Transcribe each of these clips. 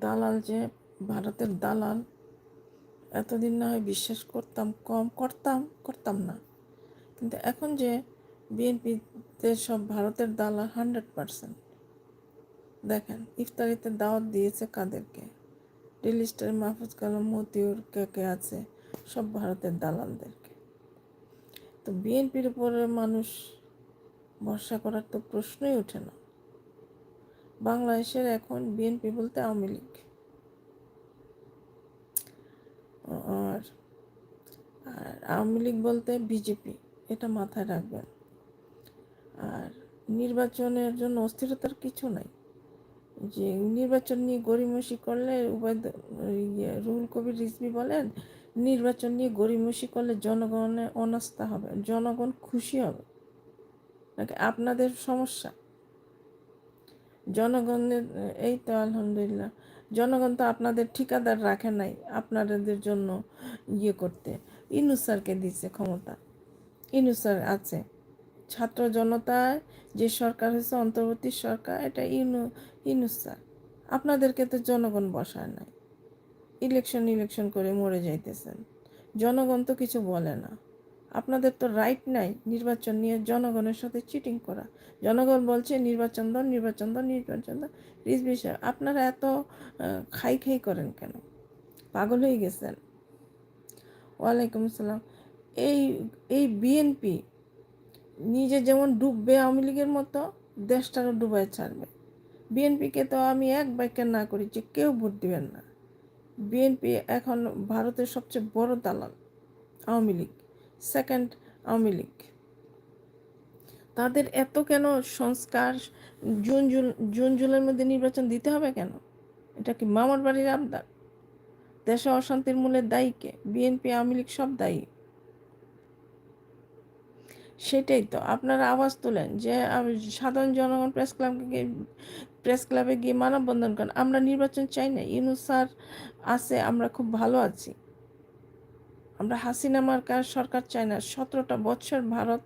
দালাল যে ভারতের দালাল, এতদিন না হয় বিশ্বাস করতাম, কম করতাম করতাম না। কিন্তু এখন যে বিএনপিতে সব ভারতের দালাল হান্ড্রেড পারসেন্ট। দেখেন, ইফতারিতে দাওয়াত দিয়েছে কাদেরকে? ডেলি স্টার মাহফুজ কালাম মতিউর কে কে আছে? সব ভারতের দালালদেরকে। তো বিএনপির উপরে মানুষ ভরসা করার তো প্রশ্নই ওঠে না। বাংলাদেশের এখন বিএনপি বলতে আওয়ামী লীগ। আর আর আওয়ামী লীগ বলতে বিজেপি, এটা মাথায় রাখবেন। আর নির্বাচনের জন্য অস্থিরতার কিছু নাই। যে নির্বাচন নিয়ে গরিমসি করলে উভয় ইয়ে রুহুল কবির রিজভি বলেন, নির্বাচন নিয়ে গরিমসি করলে জনগণের অনাস্থা হবে, জনগণ খুশি হবে। নাকি আপনাদের সমস্যা? জনগণের এই তো আলহামদুলিল্লাহ। জনগণ তো আপনাদের ঠিকাদার রাখে নাই আপনাদের জন্য ইয়ে করতে। ইনুসারকে দিচ্ছে ক্ষমতা। ইনুসার আছে। ছাত্র জনতার যে সরকার হয়েছে, অন্তর্বর্তী সরকার, এটা ইনু ইনুসার আপনাদেরকে তো জনগণ বসায় নাই। ইলেকশন ইলেকশন করে মরে যাইতেছেন। জনগণ তো কিছু বলে না। আপনাদের তো রাইট নাই নির্বাচন নিয়ে জনগণের সাথে চিটিং করা। জনগণ বলছে নির্বাচন দাও নির্বাচন দাও নির্বাচন দাও। রিজ বিষয় আপনারা এত খাই খাই করেন কেন? পাগল হয়ে গেছেন। ওয়ালাইকুম আসসালাম। এই এই বিএনপি নিজে যেমন ডুববে আওয়ামী লীগের মতো, দেশটারও ডুবায় ছাড়বে। বিএনপিকে তো আমি এক বাক্যে না করি যে কেউ ভোট দিবেন না। বিএনপি এখন ভারতের সবচেয়ে বড় দালাল আওয়ামী লীগ। সেকেন্ড আওয়ামী লীগ। তাদের এত কেন সংস্কার জুন জুন জুন জুলাইয়ের মধ্যে নির্বাচন দিতে হবে কেন? এটা কি মামার বাড়ির আবদার? দেশে অশান্তির মূলে দায়ী কে? বিএনপি, আওয়ামী লীগ সব দায়ী। সেটাই তো, আপনারা আওয়াজ তোলেন যে সাধারণ জনগণ প্রেস ক্লাবকে গিয়ে, প্রেস ক্লাবে গিয়ে মানববন্ধন করেন। আমরা নির্বাচন চাই না। ইউনুস স্যার আছে, আমরা খুব ভালো আছি। আমরা হাসিনা মার্কার সরকার চাই না। সতেরোটা বছর ভারত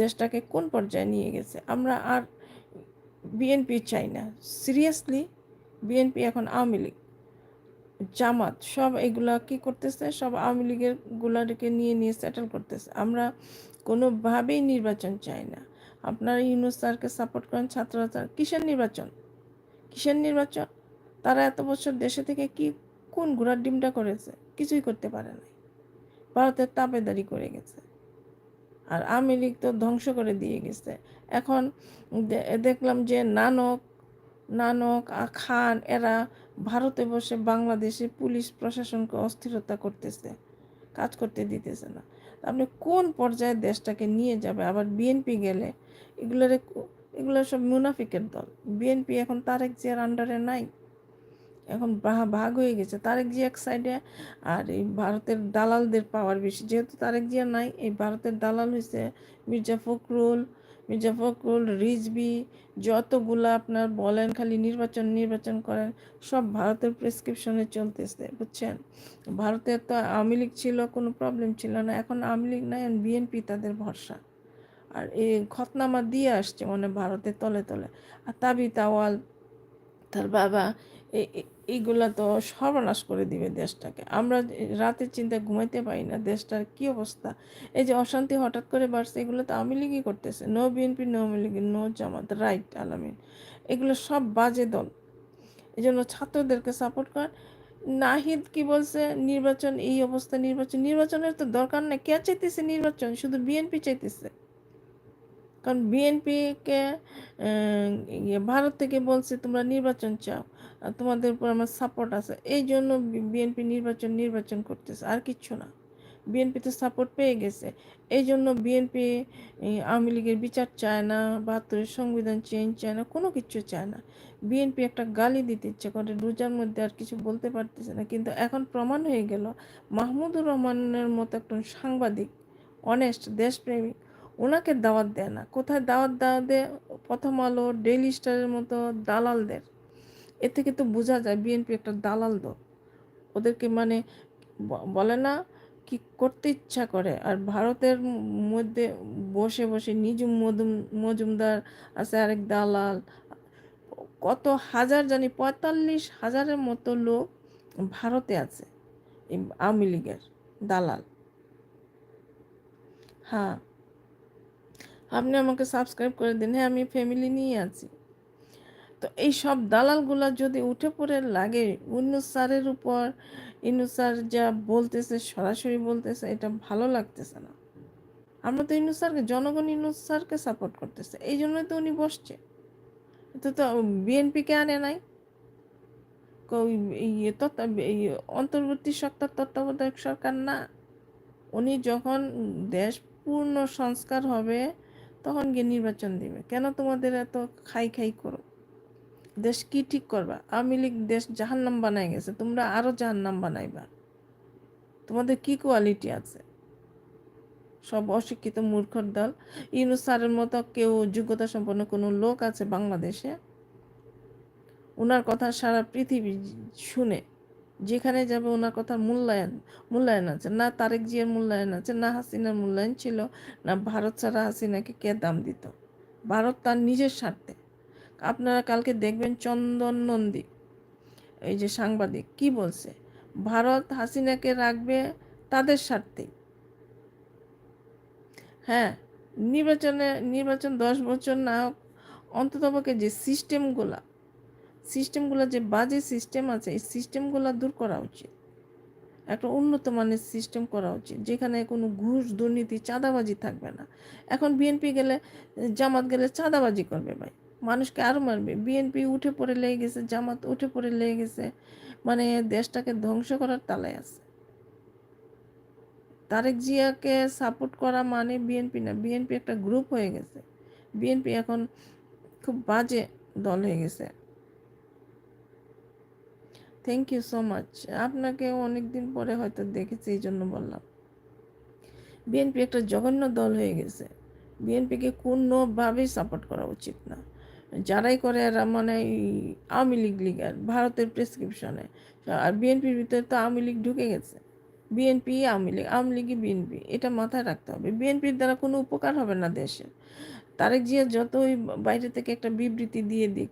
দেশটাকে কোন পর্যায়ে নিয়ে গেছে? আমরা আর বিএনপি চাই না। সিরিয়াসলি বিএনপি এখন আওয়ামী লীগ। জামাত, সব এগুলা কি করতেছে? সব আওয়ামী লীগের গুলাকে নিয়ে নিয়ে সেটেল করতেছে। আমরা কোনোভাবেই নির্বাচন চাই না। আপনারা ইউনুস স্যারকে সাপোর্ট করেন, ছাত্ররা কিসের নির্বাচন? কিসের নির্বাচন? তারা এত বছর দেশে থেকে কি কোন ঘোড়ার ডিমটা করেছে? কিছুই করতে পারে নাই। ভারতের তাবেদারি করে গেছে। আর লীগ তো ধ্বংস করে দিয়ে গেছে। এখন দেখলাম যে নানক নানক খান এরা ভারতে বসে বাংলাদেশে পুলিশ প্রশাসনকে অস্থিরতা করতেছে, কাজ করতে দিতেছে না। আপনি কোন পর্যায়ে দেশটাকে নিয়ে যাবে? আবার বিএনপি গেলে এগুলোর এগুলো সব মুনাফিকের দল। বিএনপি এখন তারেক জিয়ার আন্ডারে নাই। এখন ভাগ হয়ে গেছে। তারেক জিয়া এক সাইডে আর এই ভারতের দালালদের পাওয়ার বেশি। যেহেতু তারেক জিয়া নাই, এই ভারতের দালাল হয়েছে মির্জা ফখরুল। মির্জা ফখরুল রিজবি যতগুলো আপনার বলেন খালি নির্বাচন নির্বাচন করেন, সব ভারতের প্রেসক্রিপশনে চলতেছে, বুঝছেন? ভারতের তো আওয়ামী লীগ ছিল, কোনো প্রবলেম ছিল না। এখন আওয়ামী লীগ নাই বিএনপি তাদের ভরসা। আর এই খতনামা দিয়ে আসছে মানে ভারতের তলে তলে। আর তাবি তাওয়াল তার বাবা এইগুলা তো সর্বনাশ করে দিবে দেশটাকে। আমরা রাতের চিন্তায় ঘুমাইতে পারি না দেশটার কি অবস্থা? এই যে অশান্তি হঠাৎ করে বাড়ছে, এগুলো তো আওয়ামী লীগই করতেছে। No BNP, no Awami League, no Jamaat, right, Alamin. এগুলো সব বাজে দল। এই জন্য ছাত্রদেরকে সাপোর্ট কর। নাহিদ কি বলছে? নির্বাচন, এই অবস্থা নির্বাচন। নির্বাচনের তো দরকার নেই। কে চাইতেছে নির্বাচন? শুধু বিএনপি চাইতেছে। কারণ বিএনপিকে ইয়ে ভারত থেকে বলছে, তোমরা নির্বাচন চাও। তোমাদের উপর আমার সাপোর্ট আছে। এই জন্য বিএনপি নির্বাচন নির্বাচন করতেছে। আর কিচ্ছু না। বিএনপি তো সাপোর্ট পেয়ে গেছে। এই জন্য বিএনপি আওয়ামী লীগের বিচার চায় না, বাহাত্তরের সংবিধান চেঞ্জ চায় না, কোনো কিছু চায় না। বিএনপি একটা গালি দিতে ইচ্ছে করে, রোজার মধ্যে আর কিছু বলতে পারতেছে না। কিন্তু এখন প্রমাণ হয়ে গেল, মাহমুদুর রহমানের মতো একজন সাংবাদিক অনেস্ট দেশপ্রেমিক, ওনাকে দাওয়াত দেয় না। কোথায় দাওয়াত দেওয়া দেয় প্রথম আলো ডেইলি স্টারের মতো দালালদের। এ থেকে তো বোঝা যায় বিএনপি একটা দালাল দল। ওদেরকে মানে বলে না কি করতে ইচ্ছা করে। আর ভারতের মধ্যে বসে বসে নিজুম মজুমদার আছে আরেক দালাল। কত হাজার জানি, পঁয়তাল্লিশ হাজারের মতো লোক ভারতে আছে আওয়ামী লীগের দালাল। হ্যাঁ। আপনি আমাকে সাবস্ক্রাইব করে দিন। হ্যাঁ আমি ফ্যামিলি নিয়ে আছি। তো এই সব দালালগুলা যদি উঠে পড়ে লাগে, ইউনুস স্যারের উপর, ইউনুস স্যার যা বলতেছে, সরাসরি বলতেছে, এটা ভালো লাগতেছে না। আমরা তো ইউনুস স্যারকে, জনগণ ইউনুস স্যারকে সাপোর্ট করতেছে, এই জন্যই তো উনি বসছে। তো তো বিএনপিকে আনে নাই? অন্তর্বর্তী সত্তার তত্ত্বাবধায়ক সরকার না। উনি যখন দেশ পূর্ণ সংস্কার হবে, তখন গিয়ে নির্বাচন দিবে। কেন তোমাদের এত খাই খাই করো? দেশ কি ঠিক করবা? আওয়ামী লীগ দেশ জাহান্নাম বানাই গেছে, তোমরা আরও জাহান্নাম বানাইবা। তোমাদের কি কোয়ালিটি আছে? সব অশিক্ষিত মূর্খর দল। ইউনুস স্যারের মতো কেউ যোগ্যতা সম্পন্ন কোনো লোক আছে বাংলাদেশে? ওনার কথা সারা পৃথিবী শুনে, যেখানে যাবে ওনার কথা মূল্যায়ন মূল্যায়ন আছে। না তারেক জিয়ার মূল্যায়ন আছে, না হাসিনার মূল্যায়ন ছিল, না ভারত ছাড়া হাসিনাকে কে দাম দিত? ভারত তার নিজের স্বার্থে। আপনারা কালকে দেখবেন চন্দন নন্দী, এই যে সাংবাদিক, কি বলছে? ভারত হাসিনাকে রাখবে তাদের স্বার্থেই হ্যাঁ নির্বাচনে, নির্বাচন দশ বছর না হোক অন্ততপক্ষে যে সিস্টেমগুলা সিস্টেমগুলো যে বাজে সিস্টেম আছে, এই সিস্টেমগুলো দূর করা উচিত। একটা উন্নত মানের সিস্টেম করা উচিত, যেখানে কোনো ঘুষ, দুর্নীতি, চাঁদাবাজি থাকবে না। এখন বিএনপি গেলে, জামাত গেলে চাঁদাবাজি করবে ভাই। মানুষকে আরও মারবে। বিএনপি উঠে পড়ে লেগে গেছে, জামাত উঠে পড়ে লেগে গেছে মানে দেশটাকে ধ্বংস করার তালায় আছে। তারেক জিয়াকে সাপোর্ট করা মানে বিএনপি না। বিএনপি একটা গ্রুপ হয়ে গেছে। বিএনপি এখন খুব বাজে দল হয়ে গেছে। থ্যাংক ইউ সো মাচ আপনাকে অনেক দিন পরে হয়তো দেখেছি এই জন্য বললাম বিএনপি একটা জঘন্য দল হয়ে গেছে। বিএনপিকে কোনোভাবেই সাপোর্ট করা উচিত না। যারাই করে এরা মানে আওয়ামী লীগ লিগার ভারতের প্রেসক্রিপশনে আর বিএনপির ভিতরে তো আওয়ামী লীগ ঢুকে গেছে। বিএনপি আওয়ামী লীগ, আওয়ামী লীগই বিএনপি এটা মাথায় রাখতে হবে। বিএনপির দ্বারা কোনো উপকার হবে না দেশের তারেক জিয়া যতই বাইরে থেকে একটা বিবৃতি দিয়ে দিক,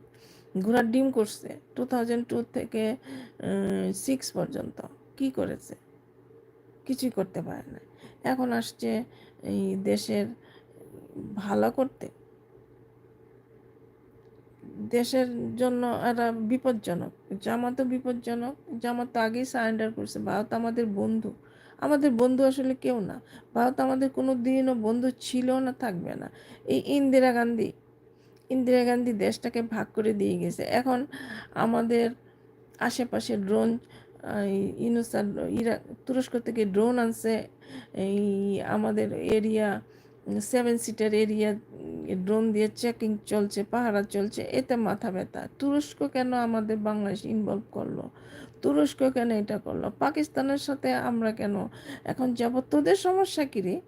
ঘোড়ার ডিম করছে টু থাউজেন্ড টু থেকে সিক্স পর্যন্ত। কি করেছে? কিছুই করতে পারে না। এখন আসছে এই দেশের ভালো করতে। দেশের জন্য এরা বিপজ্জনক। জামাতও বিপজ্জনক। জামাত তো আগেই সারেন্ডার করছে। ভারত আমাদের বন্ধু। আমাদের বন্ধু আসলে কেউ না। ভারত আমাদের কোনো দিনও বন্ধু ছিল না, থাকবে না। এই ইন্দিরা গান্ধী ইন্দিরা গান্ধী দেশটাকে ভাগ করে দিয়ে গেছে। এখন আমাদের আশেপাশে ড্রোন ইনুসার, ইরা, তুরস্ক থেকে ড্রোন আনছে। এই আমাদের area seven seater area drone দিয়ে চেকিং চলছে, পাহারা চলছে, এতে মাথা ব্যথা। তুরস্ক কেন আমাদের বাংলাদেশ ইনভলভ করল? তুরস্ক কেন এটা করল? পাকিস্তানের সাথে আমরা কেন? এখন যাব তোদের সমস্যা কী রে?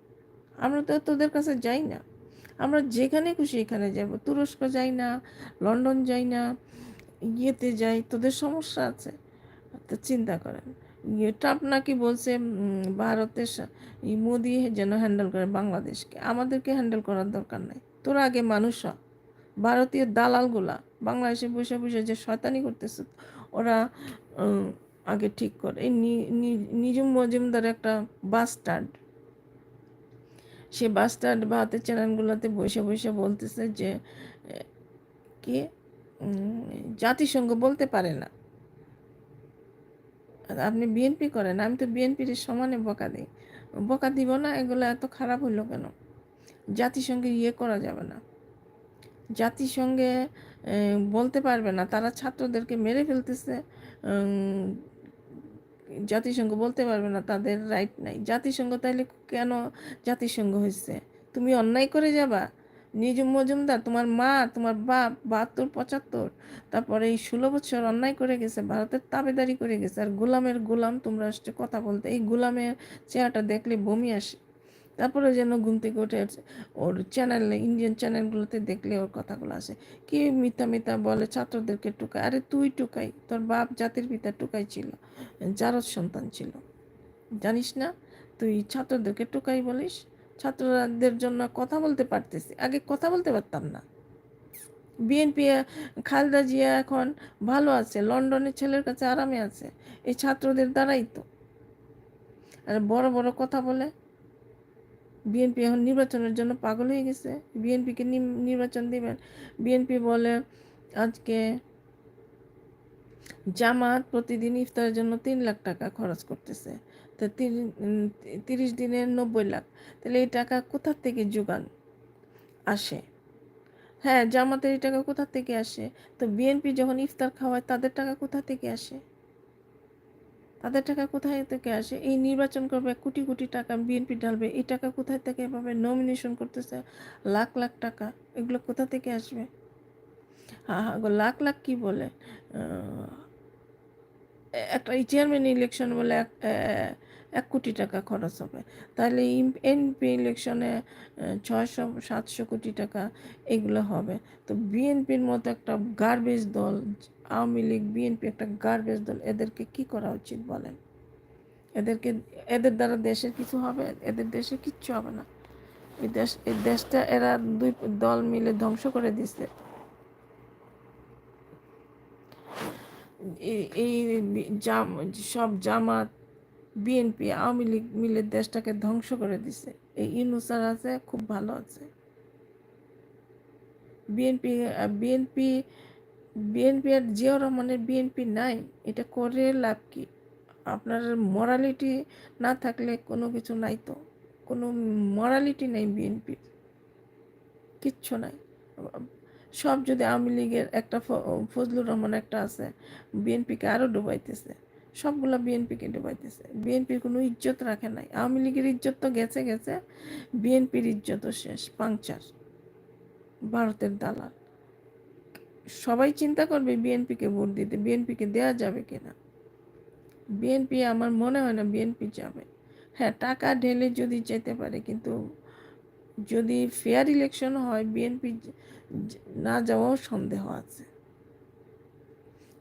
আমরা তো তোদের কাছে যাই না। আমরা যেখানে খুশি এখানে যাব। তুরস্ক যাই না, লন্ডন যাই না, ইয়েতে যাই, তোদের সমস্যা আছে। তো চিন্তা করেন। ট্রাম্প নাকি বলছে ভারতের মোদি যেন হ্যান্ডেল করে বাংলাদেশকে। আমাদেরকে হ্যান্ডেল করার দরকার নাই। তোরা আগে মানুষ ভারতীয় দালালগুলা বাংলাদেশে বসে বসে যে শয়তানি করতেছে, ওরা আগে ঠিক করে। এই নিজুম মজুমদার একটা বাস স্ট্যান্ড সে বাস স্ট্যান্ড বা হাতের চ্যানেলগুলোতে বসে বসে বলতেছে যে কে? জাতিসংঘ বলতে পারে না। আপনি বিএনপি করেন, আমি তো বিএনপির সমানে বকা দিই। বকা দিব না, এগুলো এত খারাপ হইল কেন? জাতিসংঘে ইয়ে করা যাবে না। জাতিসংঘে বলতে পারবে না, তারা ছাত্রদেরকে মেরে ফেলতেছে জাতিসংঘ বলতে পারবে না, তাদের রাইট নাই। জাতিসংঘ তাইলে কেন জাতিসংঘ হয়েছে তুমি অন্যায় করে যাবা? নিজুম মজুমদার, তোমার মা, তোমার বাপ, বাহাত্তর, পঁচাত্তর। তারপরে এই ষোলো বছর অন্যায় করে গেছে, ভারতের তাবেদারি করে গেছে। আর গোলামের গোলাম তোমরা আসছে কথা বলতে। এই গোলামের চেহারাটা দেখলে বমি আসে। তারপরে যেন ঘুম থেকে উঠে ওর চ্যানেল ইন্ডিয়ান চ্যানেলগুলোতে দেখলে ওর কথাগুলো আসে। কি মিথ্যা মিথ্যা বলে, ছাত্রদেরকে টুকায় আরে তুই টুকাই তোর বাপ জাতির পিতা টুকাই ছিল যারত সন্তান ছিল। জানিস না, তুই ছাত্রদেরকে টুকাই বলিস? ছাত্রদের জন্য কথা বলতে পারতেছি। আগে কথা বলতে পারতাম না। বিএনপি খালেদা জিয়া এখন ভালো আছে, লন্ডনের ছেলের কাছে আরামে আছে। এই ছাত্রদের দ্বারাই তো। আর বড় বড় কথা বলে বিএনপি এখন নির্বাচনের জন্য পাগল হয়ে গেছে। বিএনপিকে নির্বাচন দিবেন। বিএনপি বলে, আজকে জামাত প্রতিদিন ইফতারের জন্য তিন লাখ টাকা খরচ করতেছে। তো তিরিশ দিনের নব্বই লাখ। তাহলে এই টাকা কোথার থেকে যোগান আসে? হ্যাঁ জামাতের এই টাকা কোথা থেকে আসে? তো বিএনপি যখন ইফতার খাওয়ায়, তাদের টাকা কোথা থেকে আসে? তাদের টাকা কোথায় থেকে আসে? এই নির্বাচন করবে, কোটি কোটি টাকা বিএনপি ঢালবে, এই টাকা কোথায় থেকে এভাবে নমিনেশন করতেছে লাখ লাখ টাকা। এগুলো কোথা থেকে আসবে? হ্যাঁ হ্যাঁ লাখ লাখ কি বলে? একটা চেয়ারম্যান ইলেকশন বলে এক কোটি টাকা খরচ হবে। তাহলে এনপি ইলেকশনে ছয়শো, সাতশো কোটি টাকা এগুলো হবে। তো বিএনপির মতো একটা গার্বেজ দল, আওয়ামী লীগ বিএনপি একটা গার্বেজ দল, এদেরকে কি করা উচিত বলেন? এদেরকে, এদের দ্বারা দেশের কিছু হবে? এদের দেশে কিচ্ছু হবে না। এই দেশ, এই দেশটা এরা দুই দল মিলে ধ্বংস করে দিচ্ছে এই, জাম, সব জামাত বিএনপি আওয়ামী লীগ মিলে দেশটাকে ধ্বংস করে দিছে। এই ইনুসার আছে, খুব ভালো আছে। বিএনপি বিএনপি বিএনপি আর জিয়াউর রহমানের বিএনপি নাই, এটা করে লাভ কি? আপনার মরালিটি না থাকলে কোনো কিছু নাই তো? কোনো মরালিটি নেই বিএনপির কিচ্ছু নাই। সব যদি আওয়ামী লীগের একটা ফজলুর রহমান একটা আছে বিএনপিকে আরও ডুবাইতেছে। সবগুলো বিএনপিকে ডুবাইতেছে বিএনপির কোনো ইজ্জত রাখে নাই। আওয়ামী লীগের ইজ্জত তো গেছে গেছে। বিএনপির ইজ্জতও শেষ। পাংচার। ভারতের দালাল। সবাই চিন্তা করবে বিএনপিকে ভোট দিতে। বিএনপিকে দেওয়া যাবে কিনা? বিএনপি আমার মনে হয় না বিএনপি যাবে। হ্যাঁ টাকা ঢেলে যদি যেতে পারে, কিন্তু যদি ফেয়ার ইলেকশন হয় বিএনপি না যাওয়াও সন্দেহ আছে।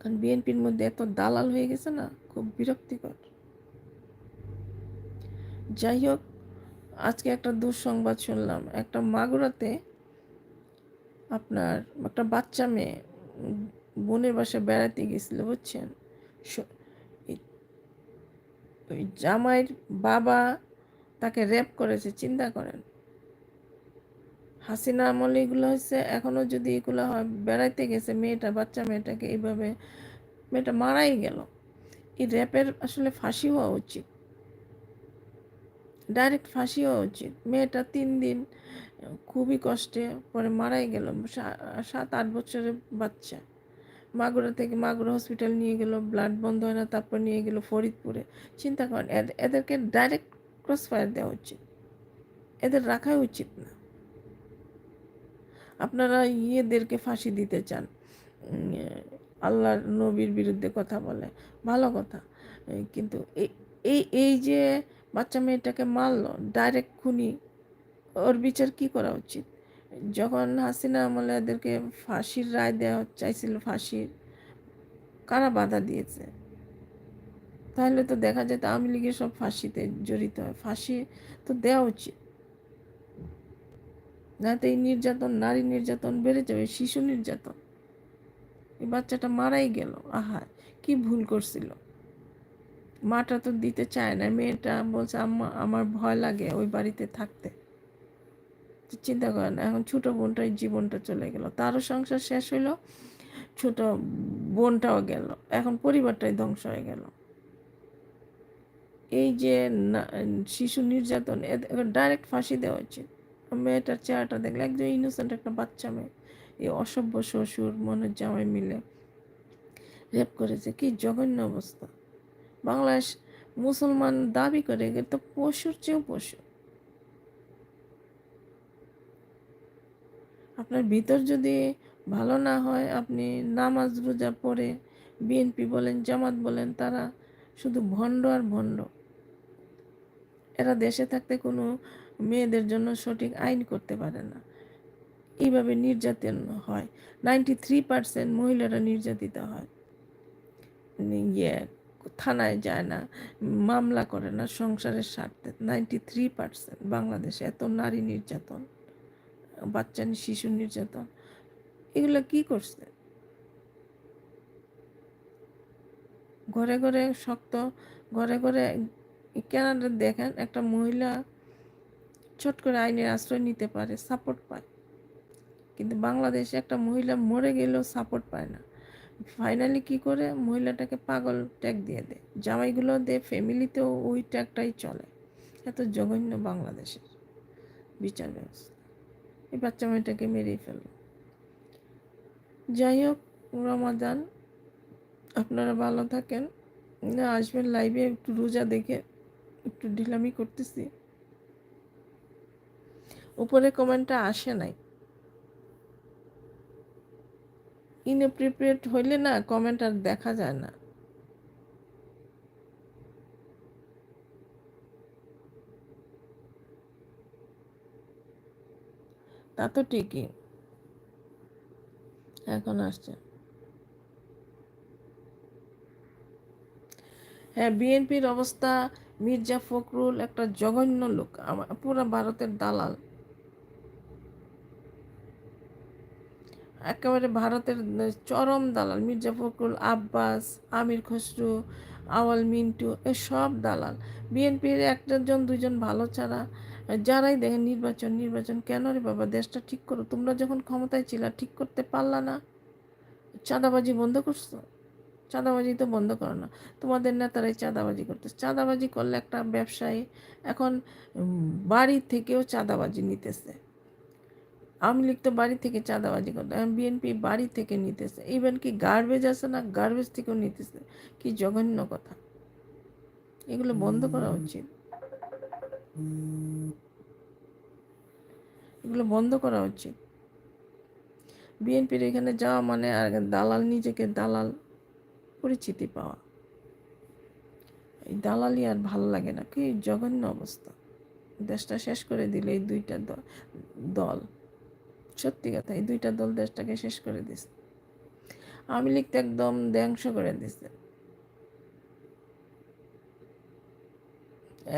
কারণ বিএনপির মধ্যে এত দালাল হয়ে গেছে না, খুব বিরক্তিকর। যাই হোক, আজকে একটা দুঃসংবাদ শুনলাম। একটা মাগুরাতে আপনার একটা বাচ্চা মেয়ে বোনের বাসায় বেড়াতে গেছিল, বুঝছেন? ওই জামাইয়ের বাবা তাকে রেপ করেছে, চিন্তা করেন। হাসিনা আমলে এগুলো হচ্ছে এখনও যদি এগুলো হয়, বেড়াইতে গেছে মেয়েটা, বাচ্চা মেয়েটাকে এইভাবে, মেয়েটা মারাই গেল। এই র্যাপের আসলে ফাঁসি হওয়া উচিত। ডাইরেক্ট ফাঁসি হওয়া উচিত। মেয়েটা তিন দিন, খুবই কষ্টে পরে মারাই গেল। সাত আট বছরের বাচ্চা। মাগুরা থেকে মাগুরা হসপিটাল নিয়ে গেল ব্লাড বন্ধ হয় না, তারপর নিয়ে গেল ফরিদপুরে। চিন্তা করেন এদেরকে ডাইরেক্ট ক্রস ফায়ার দেওয়া উচিত। এদের রাখাই উচিত না। আপনারা ইয়েদেরকে ফাঁসি দিতে চান। আল্লাহ নবীর বিরুদ্ধে কথা বলে। ভালো কথা। কিন্তু এই এই যে বাচ্চা মেয়েটাকে মারলো ডাইরেক্ট খুনি, ওর বিচার কি করা উচিত? যখন হাসিনা আমলে এদেরকে ফাঁসির রায় দেওয়া চাইছিল ফাঁসির, কারা বাধা দিয়েছে? তাহলে তো দেখা যায় আওয়ামী লীগের সব ফাঁসিতে জড়িত হয়। ফাঁসি তো দেওয়া উচিত। তো এই নির্যাতন, নারী নির্যাতন বেড়ে যাবে, শিশু নির্যাতন। এই বাচ্চাটা মারাই গেল। আহা, কি ভুল করছিল। মাটা তো দিতে চায় না। মেয়েটা বলছে, আম্মা, আমার ভয় লাগে ওই বাড়িতে থাকতে। চিন্তা করেন, এখন ছোট বোনটাই জীবনটা চলে গেল। তারও সংসার শেষ হইল, ছোট বোনটাও গেল। এখন পরিবারটাই ধ্বংস হয়ে গেল। এই যে শিশু নির্যাতন ডাইরেক্ট ফাঁসি দেওয়া উচিত। মেয়েটার চেহারাটা দেখলে একজন ইনোসেন্ট একটা বাচ্চা মেয়ে। এই অসভ্য শ্বশুর মনের জামাই মিলে রেপ করেছে। কি জঘন্য অবস্থা। বাংলাদেশ মুসলমান দাবি করে তো পশুর চেয়েও পশু। আপনার ভিতর যদি ভালো না হয়, আপনি নামাজ, রোজা পড়ে বিএনপি বলেন, জামাত বলেন, তারা শুধু ভণ্ড আর ভণ্ড। এরা দেশে থাকতে কোনো মেয়েদের জন্য সঠিক আইন করতে পারে না। এইভাবে নির্যাতন হয়। নাইনটি থ্রি পার্সেন্ট মহিলারা নির্যাতিত হয়। ইয়ে থানায় যায় না, মামলা করে না, সংসারের স্বার্থে। নাইনটি থ্রি পার্সেন্ট বাংলাদেশে এত নারী নির্যাতন, বাচ্চা, শিশু নির্যাতন, এগুলো কি করছে? ঘরে ঘরে শক্ত, ঘরে ঘরে কেনাডা দেখেন একটা মহিলা চট করে আইনের আশ্রয় নিতে পারে সাপোর্ট পায়। কিন্তু বাংলাদেশে একটা মহিলা মরে গেলেও সাপোর্ট পায় না। ফাইনালি কি করে? মহিলাটাকে পাগল ট্যাগ দিয়ে দেয়। জামাইগুলো দে ফ্যামিলিতেও ওই ট্যাগটাই চলে। এত জঘন্য বাংলাদেশের বিচার ব্যবস্থা। এই বাচ্চা মেয়েটাকে মেরেই ফেলল। যাই হোক, রমাদান, আপনারা ভালো থাকেন। আসবেন লাইভে একটু রোজা দেখে একটু ঢিলামি করতেছি। উপরে কমেন্টটা আসে নাই। ইনঅ্যাপ্রিপ্রিয়েট হইলে না কমেন্ট আর দেখা যায় না। তা তো ঠিকই। এখন আসছে। হ্যাঁ বিএনপির অবস্থা, মির্জা ফখরুল একটা জঘন্য লোক পুরো ভারতের দালাল। একেবারে ভারতের চরম দালাল। মির্জা ফখরুল, আব্বাস, আমির খসরু, আওয়াল মিন্টু এসব দালাল। বিএনপির একজন দুজন ভালো ছাড়া যারাই দেখেন নির্বাচন নির্বাচন কেন রে বাবা? দেশটা ঠিক করো। তোমরা যখন ক্ষমতায় ছিল, ঠিক করতে পারলা না। চাঁদাবাজি বন্ধ করছ? চাঁদাবাজি তো বন্ধ করো না। তোমাদের নেতারাই চাঁদাবাজি করতেছে। চাঁদাবাজি করলে একটা ব্যবসায়ী এখন বাড়ি থেকেও চাঁদাবাজি নিতেছে। আওয়ামী লীগ তো বাড়ি থেকে চাঁদাবাজি করতো বিএনপি বাড়ি থেকে নিতেছে। ইভেন কি গার্বেজ আছে না গার্বেজ থেকেও নিতেছে। কি জঘন্য কথা। এগুলো বন্ধ করা উচিত। এগুলো বন্ধ করা উচিত। বিএনপির এখানে যাওয়া মানে আর দালাল, নিজেকে দালাল পরিচিতি পাওয়া। এই দালালি আর ভালো লাগে না। কি জঘন্য অবস্থা। দেশটা শেষ করে দিল এই দুইটা দল। সত্যি কথা, এই দুইটা দল দেশটাকে শেষ করে দিছে। আওয়ামী লীগ তো একদম ধ্বংস করে দিছে।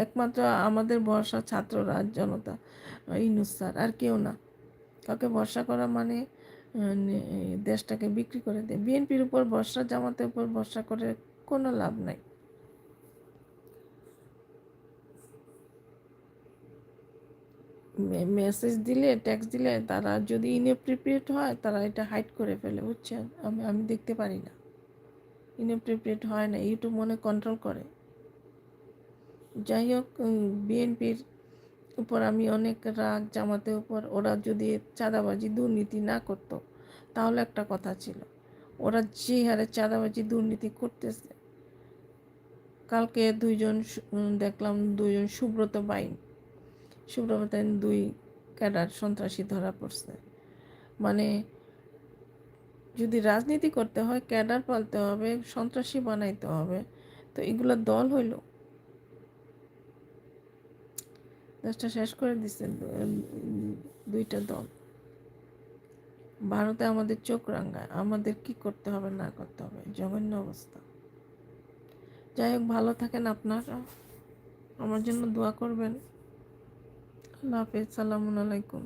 একমাত্র আমাদের ভরসা ছাত্ররা, জনতা, ইনুস স্যার, আর কেউ না। কাউকে ভরসা করা মানে দেশটাকে বিক্রি করে দেয়। বিএনপির উপর ভরসা, জামাতের উপর ভরসা করে কোনো লাভ নাই। মেসেজ দিলে ট্যাক্স দিলে তারা যদি ইনএপ্রিপ্রিয়েট হয়, তারা এটা হাইড করে ফেলে, বুঝছেন? আমি আমি দেখতে পারি না। ইনএপ্রিপ্রিয়েট হয় না ইউটিউব মনে কন্ট্রোল করে। যাই হোক বিএনপির উপর আমি অনেক রাগ, জামাতের উপর ওরা যদি চাঁদাবাজি, দুর্নীতি না করত, তাহলে একটা কথা ছিল, ওরা যে হারে চাঁদাবাজি, দুর্নীতি করতেছে, কালকে দুইজন দেখলাম দুইজন সুব্রত বাইন। সুব্রত দুই ক্যাডার সন্ত্রাসী ধরা পড়ছে। মানে যদি রাজনীতি করতে হয়, ক্যাডার পালতে হবে, সন্ত্রাসী বানাইতে হবে, তো এগুলো দল হইল। দেশটা শেষ করে দিচ্ছে দুইটা দল। ভারতে আমাদের চোখ রাঙ্গায়, আমাদের কি করতে হবে, না করতে হবে, জঘন্য অবস্থা। যাই হোক, ভালো থাকেন আপনারা। আমার জন্য দোয়া করবেন। আল্লাহ হাফিজ সালামুন আলাইকুম।